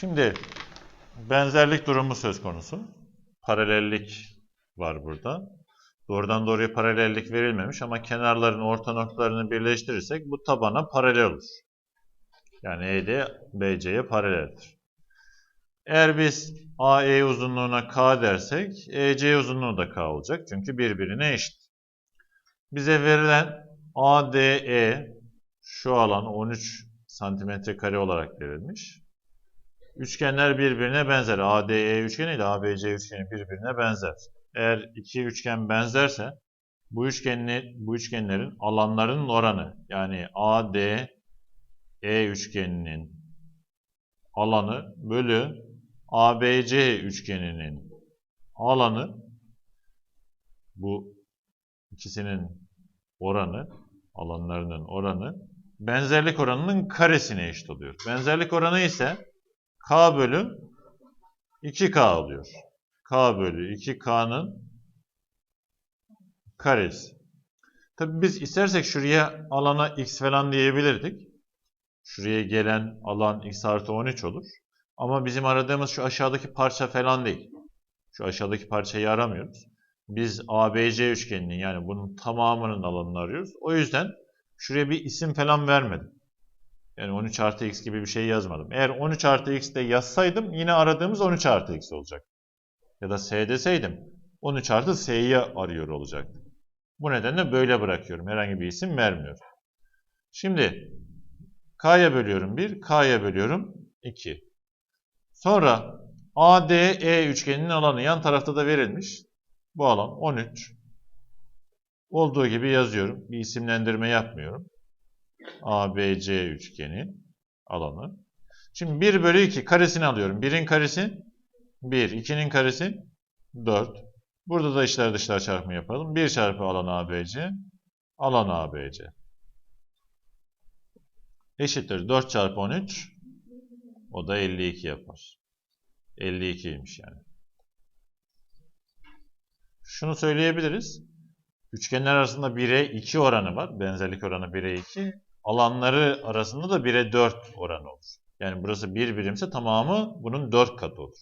Şimdi benzerlik durumu söz konusu. Paralellik var burada. Doğrudan doğruya paralellik verilmemiş ama kenarların orta noktalarını birleştirirsek bu tabana paralel olur. Yani ED BC'ye paraleldir. Eğer biz AE uzunluğuna K dersek EC uzunluğu da K olacak. Çünkü birbirine eşit. Bize verilen ADE şu alan 13 santimetre kare olarak verilmiş. Üçgenler birbirine benzer. ADE üçgeni ile ABC üçgeni birbirine benzer. Eğer iki üçgen benzerse bu üçgenli bu üçgenlerin alanlarının oranı yani ADE üçgeninin alanı bölü ABC üçgeninin alanı bu ikisinin oranı alanlarının oranı benzerlik oranının karesine eşit oluyor. Benzerlik oranı ise K bölü 2K oluyor. K bölü 2K'nın karesi. Tabi biz istersek şuraya alana x falan diyebilirdik. Şuraya gelen alan x artı 13 olur. Ama bizim aradığımız şu aşağıdaki parça falan değil. Şu aşağıdaki parçayı aramıyoruz. Biz ABC üçgeninin yani bunun tamamının alanını arıyoruz. O yüzden şuraya bir isim falan vermedim. Yani 13 artı x gibi bir şey yazmadım. Eğer 13 artı x de yazsaydım yine aradığımız 13 artı x olacak. Ya da s deseydim 13 artı s'yi arıyor olacaktı. Bu nedenle böyle bırakıyorum. Herhangi bir isim vermiyorum. Şimdi k'ya bölüyorum 1, k'ya bölüyorum 2. Sonra ADE üçgeninin alanı yan tarafta da verilmiş. Bu alan 13. Olduğu gibi yazıyorum. Bir isimlendirme yapmıyorum. ABC üçgeni alanı. Şimdi 1 bölü 2 karesini alıyorum. 1'in karesi 1, 2'nin karesi 4. Burada da içler dışlar çarpımı yapalım. 1 çarpı alan ABC, alan ABC. Eşittir 4 çarpı 13, o da 52 yapar. 52'ymiş yani. Şunu söyleyebiliriz. Üçgenler arasında 1'e 2 oranı var. Benzerlik oranı 1'e 2. Alanları arasında da 1'e 4 oranı olur. Yani burası 1 birimse tamamı bunun 4 katı olur.